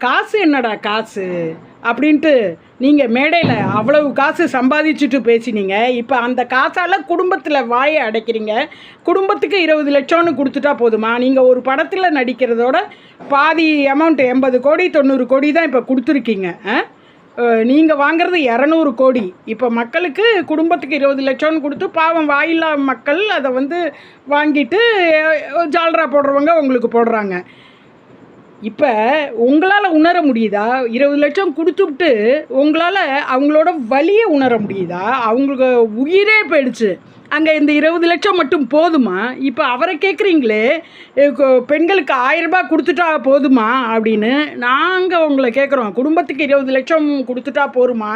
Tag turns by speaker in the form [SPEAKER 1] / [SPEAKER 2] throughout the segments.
[SPEAKER 1] காசு என்னடா காசு? அப்படின்ட்டு நீங்கள் மேடையில் அவ்வளவு காசு சம்பாதிச்சுட்டு பேசினீங்க. இப்போ அந்த காசால் குடும்பத்தில் வாயை அடைக்கிறீங்க. குடும்பத்துக்கு இருபது லட்சம்னு கொடுத்துட்டா போதுமா? நீங்கள் ஒரு படத்தில் நடிக்கிறதோட பாதி அமௌண்ட் எண்பது கோடி தொண்ணூறு கோடி தான் இப்போ கொடுத்துருக்கீங்க. ஆ? நீங்கள் வாங்குறது இரநூறு கோடி. இப்போ மக்களுக்கு குடும்பத்துக்கு இருபது லட்சம்னு கொடுத்து பாவம் வாயில்லா மக்கள் அதை வந்து வாங்கிட்டு ஜால்ரா போடுறவங்க உங்களுக்கு போடுறாங்க. இப்போ உங்களால் உணர முடியுதா? இருபது லட்சம் கொடுத்துட்டு உங்களால் அவங்களோட வலியை உணர முடியுதா? அவங்களுக்கு உயிரே போயிடுச்சு. அங்கே இந்த இருபது லட்சம் மட்டும் போதுமா? இப்போ அவரை கேட்குறீங்களே பெண்களுக்கு ஆயிரம் ரூபாய் கொடுத்துட்டா போதுமா அப்படின்னு. நாங்கள் உங்களை கேட்குறோம் குடும்பத்துக்கு இருபது லட்சம் கொடுத்துட்டா போருமா?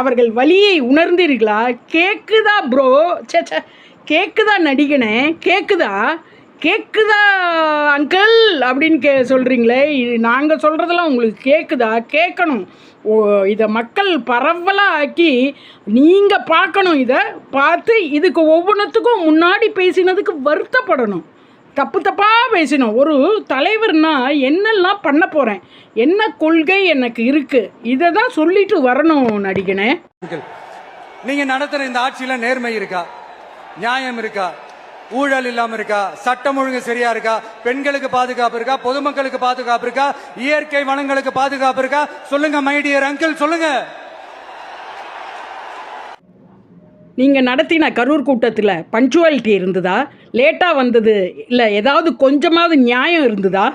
[SPEAKER 1] அவர்கள் வலியை உணர்ந்தீர்களா? கேட்குதா ப்ரோ சே சே கேட்குதா நடிகனே? கேட்குதா கேட்குதா அங்கிள் அப்படின்னு கே சொல்கிறீங்களே நாங்கள் சொல்கிறதெல்லாம் உங்களுக்கு கேட்குதா கேட்கணும் ஓ இதை மக்கள் பரவலாக ஆக்கி நீங்கள் பார்க்கணும் இதை பார்த்து இதுக்கு ஒவ்வொன்றுத்துக்கும் முன்னாடி பேசினதுக்கு வருத்தப்படணும். தப்பு தப்பாக பேசினோம். ஒரு தலைவர்னா என்னெல்லாம் பண்ண போகிறேன் என்ன கொள்கை எனக்கு இருக்குது இதை தான் சொல்லிட்டு வரணும் நடிகனே.
[SPEAKER 2] நீங்கள் நடத்துகிற இந்த ஆட்சியில் நேர்மை இருக்கா? நியாயம் இருக்கா? ஊழல் இல்லாம இருக்கா? சட்டம் ஒழுங்கு சரியா இருக்கா? பெண்களுக்கு பாதுகாப்பு இருக்கா? பொதுமக்களுக்கு பாதுகாப்பு இருக்கா? இயற்கை வளங்களுக்கு பாதுகாப்பு இருக்கா? சொல்லுங்க மைடியர் அங்கிள் சொல்லுங்க.
[SPEAKER 1] நீங்கள் நடத்தின கரூர் கூட்டத்தில் பஞ்சுவாலிட்டி இருந்ததா? லேட்டாக வந்தது? இல்லை ஏதாவது கொஞ்சமாவது நியாயம் இருந்ததா?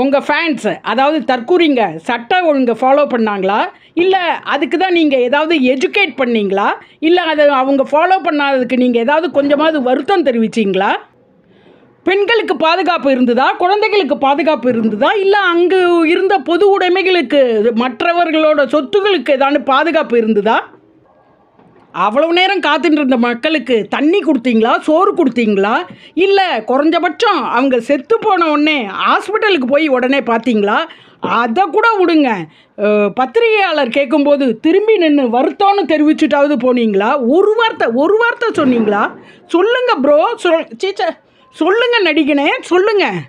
[SPEAKER 1] உங்கள் ஃபேன்ஸு அதாவது தற்கூறிங்க சட்ட ஒழுங்கை ஃபாலோ பண்ணாங்களா? இல்லை அதுக்கு தான் நீங்கள் ஏதாவது எஜுகேட் பண்ணீங்களா? இல்லை அதை அவங்க ஃபாலோ பண்ணாததுக்கு நீங்கள் ஏதாவது கொஞ்சமாவது வருத்தம் தெரிவிச்சிங்களா? பெண்களுக்கு பாதுகாப்பு இருந்ததா? குழந்தைகளுக்கு பாதுகாப்பு இருந்ததா? இல்லை அங்கு இருந்த பொது உடைமைகளுக்கு மற்றவர்களோட சொத்துகளுக்கு ஏதாவது பாதுகாப்பு இருந்ததா? அவ்வளவு நேரம் காத்துட்டு இருந்த மக்களுக்கு தண்ணி கொடுத்தீங்களா? சோறு கொடுத்தீங்களா? இல்லை குறைஞ்சபட்சம் அவங்க செத்து போன உடனே ஹாஸ்பிட்டலுக்கு போய் உடனே பார்த்தீங்களா? அதை கூட விடுங்க. பத்திரிகையாளர் கேட்கும்போது திரும்பி நின்று வருத்தம்னு தெரிவிச்சுட்டாவது போனீங்களா? ஒரு வார்த்தை ஒரு வார்த்தை சொன்னீங்களா? சொல்லுங்கள் ப்ரோ சொல் சீச்ச சொல்லுங்கள் நடிகனே சொல்லுங்கள்